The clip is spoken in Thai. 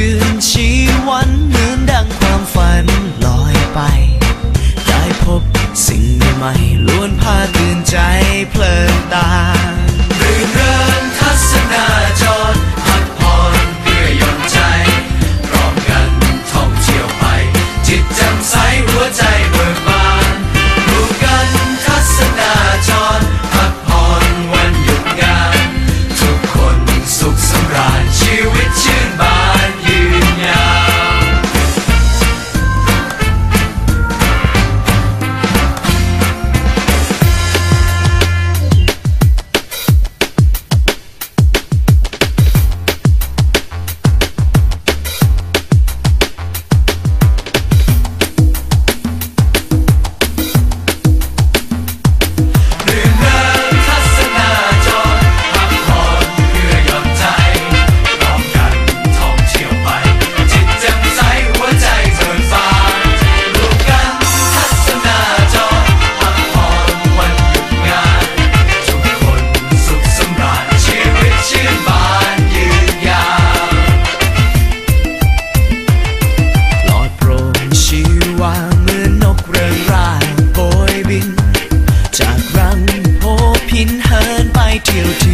ยืนชีวันเหมือนดังความฝันลอยไป ได้พบสิ่งใหม่ล้วนพา till